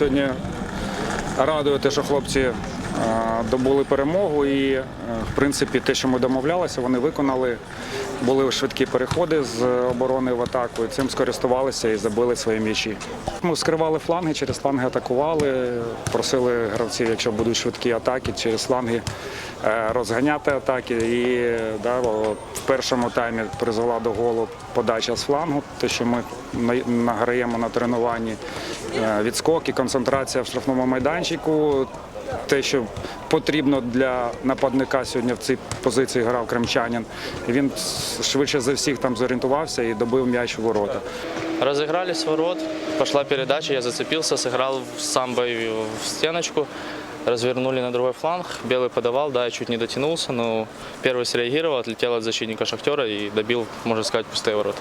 сьогодні радує те, що хлопці е, добули перемогу і, е, в принципі, те, що ми домовлялися, вони виконали. Були швидкі переходи з оборони в атаку, і цим скористувалися і забили свої м'ячі. Ми скривали фланги, через фланги атакували, просили гравців, якщо будуть швидкі атаки, через фланги е, розганяти атаки. І да, в першому таймі призвела до голу подача з флангу, те, що ми награємо на тренуванні. Е, Відскоки, концентрація в штрафному майданчику. Те, що потрібно для нападника сьогодні в цій позиції грав кримчанин. Він швидше за всіх там зорієнтувався і добив м'яч у ворота. Розігрались ворот, пішла передача, я зацепився, зіграв сам в стеночку, развернули на другой фланг, Белый подавал, да, я чуть не дотянулся, но первый среагировал, отлетел от защитника Шахтера и добил, можно сказать, пустые ворота.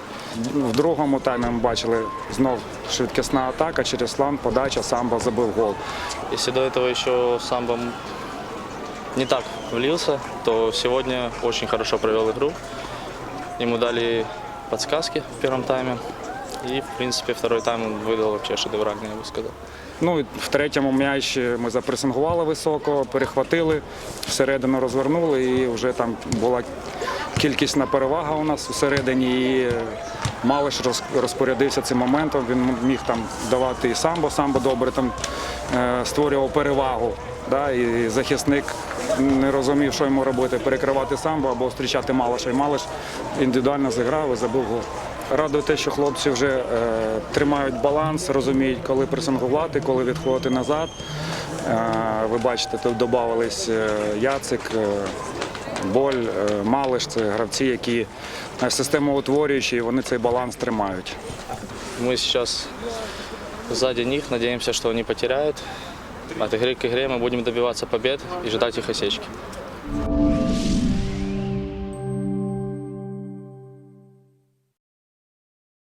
В другому таймі ми бачили знов швидкісна атака через фланг, подача, самбо забив гол. Если до этого еще самбо не так влился, то сегодня очень хорошо провел игру. Ему дали подсказки в первом тайме. И, в принципе, второй тайм он выдал вообще шедевральный, я бы сказал. Ну і в третьому м'ячі ми запресингували високо, перехватили, всередину розвернули, і вже там була кількісна перевага у нас всередині. І е, Малиш роз- розпорядився цим моментом. Він міг там давати і самбо, самбо добре там е, створював перевагу. Да, і захисник не розумів, що йому робити, перекривати самбо або зустрічати Малиша. І Малиш індивідуально зіграв і забив гол. Радує те, що хлопці вже е, тримають баланс, розуміють, коли пресингувати, коли відходити назад. Е, ви бачите, тут додавались е, Яцик, е, Боль, е, Малиш це гравці, які е, системоутворюючі, і вони цей баланс тримають. Мы сейчас сзади них, надеемся, что они потеряют. От игры к игре мы будем добиваться побед и ждать их осечки.